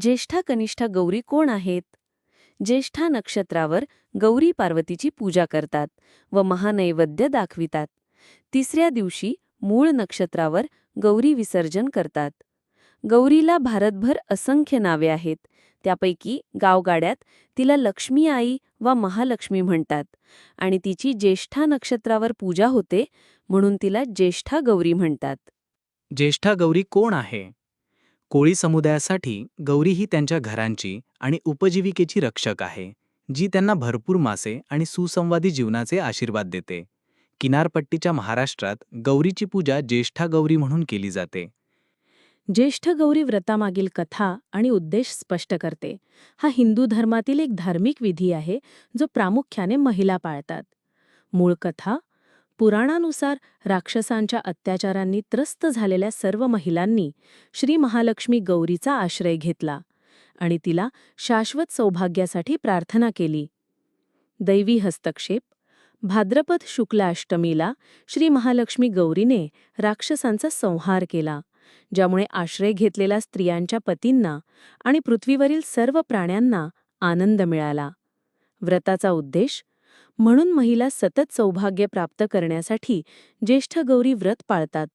ज्येष्ठा कनिष्ठा गौरी कोण आहेत? ज्येष्ठा नक्षत्रावर गौरी पार्वतीची पूजा करतात व महानैवेद्य दाखवितात. तिसऱ्या दिवशी मूळ नक्षत्रावर गौरी विसर्जन करतात. गौरीला भारतभर असंख्य नावे आहेत. त्यापैकी गावगाड्यात तिला लक्ष्मी आई वा महालक्ष्मी म्हणतात आणि तिची ज्येष्ठा नक्षत्रावर पूजा होते म्हणून तिला ज्येष्ठा गौरी म्हणतात. ज्येष्ठा गौरी कोण आहे? कोळी समुदायासाठी गौरी ही त्यांच्या घरांची आणि उपजीविकेची रक्षक आहे जी त्यांना भरपूर मासे आणि सुसंवादी जीवनाचे आशीर्वाद देते. किनारपट्टीच्या महाराष्ट्रात गौरीची पूजा ज्येष्ठा गौरी म्हणून केली जाते. ज्येष्ठ गौरी व्रतामागील कथा आणि उद्देश स्पष्ट करते. हा हिंदू धर्मातील एक धार्मिक विधी आहे जो प्रामुख्याने महिला पाळतात. मूळ कथा पुराणानुसार राक्षसांच्या अत्याचारांनी त्रस्त झालेल्या सर्व महिलांनी श्री महालक्ष्मी गौरीचा आश्रय घेतला आणि तिला शाश्वत सौभाग्यासाठी प्रार्थना केली. दैवी हस्तक्षेप भाद्रपद शुक्ल अष्टमीला श्री महालक्ष्मी गौरीने राक्षसांचा संहार केला ज्यामुळे आश्रय घेतलेल्या स्त्रियांच्या पतींना आणि पृथ्वीवरील सर्व प्राण्यांना आनंद मिळाला. व्रताचा उद्देश म्हणून महिला सतत सौभाग्य प्राप्त करण्यासाठी ज्येष्ठ गौरी व्रत पाळतात.